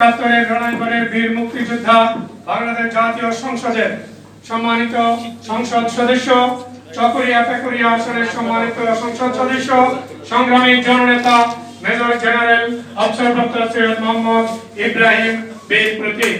একাত্তরের রণাঙ্গনের বীর মুক্তিযোদ্ধা বাংলাদেশ জাতীয় সংসদের সম্মানিত সংসদ সদস্য, চকরিয়া পেকুরিয়া আসনের সম্মানিত সংসদ সদস্য, সংগ্রামী জননেতা, মেজর জেনারেল অবসরপ্রাপ্ত সৈয়দ মোহাম্মদ ইব্রাহিম বীর প্রতীক।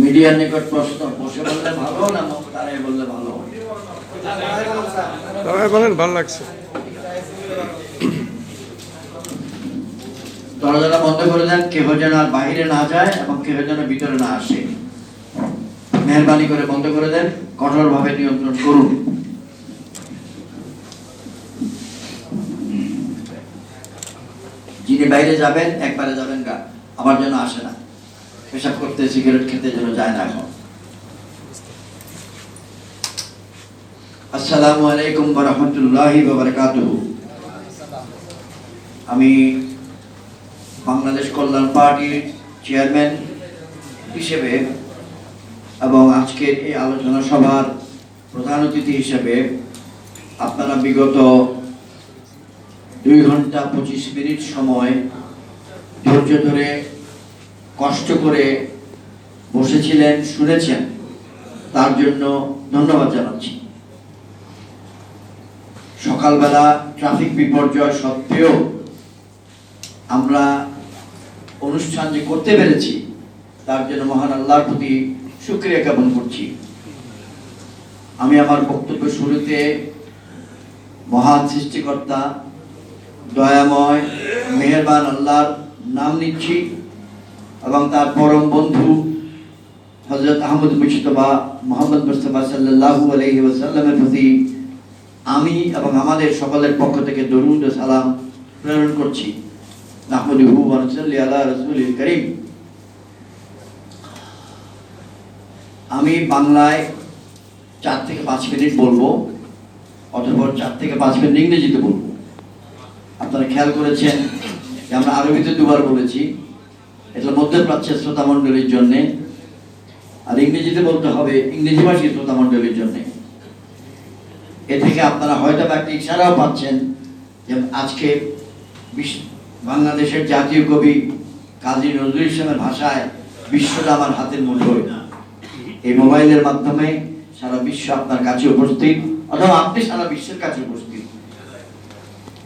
মিডিয়ার নিকট প্রশ্ন বসে বললে ভালো না তারাই বললে ভালো? দাঁড়ায় বলেন ভালো লাগছে। দরজাটা বন্ধ করে দেন কেহ যেন আর বাইরে না যায় এবং কেহ যেন ভিতরে না আসে। মেহরবানি করে বন্ধ করে দেন। কঠোরভাবে নিয়ন্ত্রণ করুন। যিনি বাইরে যাবেন, একবারে যাবেন গা। আবার যেন আসে না। পেশাব করতে, সিগারেট খেতে যেন যায় না এখন। আসসালামু আলাইকুম আমি বাংলাদেশ কল্যাণ পার্টির চেয়ারম্যান হিসেবে এবং আজকের এই আলোচনা সভার প্রধান অতিথি হিসেবে আপনারা বিগত দুই ঘণ্টা পঁচিশ মিনিট সময় ধৈর্য ধরে, কষ্ট করে বসেছিলেন, শুনেছেন। তার জন্য ধন্যবাদ জানাচ্ছি। সকালবেলা ট্রাফিক বিপর্যয় সত্ত্বেও আমরা অনুষ্ঠান যে করতে পেরেছি, তার জন্য মহান আল্লাহর প্রতি শুক্রিয়া জ্ঞাপন করছি। আমি আমার বক্তব্য শুরুতে মহান সৃষ্টিকর্তা, দয়াময়, মেহেরবান আল্লাহর নাম নিচ্ছি এবং তার পরম বন্ধু হজরত আহমদ মুস্তফা মোহাম্মদ মুস্তফা সাল্লাল্লাহু আলাইহি ওয়াসাল্লামের প্রতি আমি এবং আমাদের সকলের পক্ষ থেকে দরুদ সালাম প্রেরণ করছি। নাহমদুহু ওয়া নুসাল্লি আলা রাসূলিল কারীম। আমি বাংলায় চার থেকে পাঁচ মিনিট বলব অতঃপর চার থেকে পাঁচ মিনিট ইংরেজিতে বলব। আপনারা খেয়াল করেছেন যে আমরা আরবিতে দুবার বলেছি এটা মধ্যপ্রাচ্যের শ্রোতা মণ্ডলীর জন্যে, আর ইংরেজিতে বলতে হবে ইংরেজি ভাষী শ্রোতা মণ্ডলীর জন্যে। এ থেকে আপনারা হয়তো একটা ইশারাও পাচ্ছেন যে আজকে বাংলাদেশের জাতীয় কবি কাজী নজরুল ইসলামের ভাষায় বিশ্বটা আমার হাতের মুঠোয়। এই মোবাইলের মাধ্যমে সারা বিশ্ব আপনার কাছে উপস্থিত অথবা আপনি সারা বিশ্বের কাছে উপস্থিত।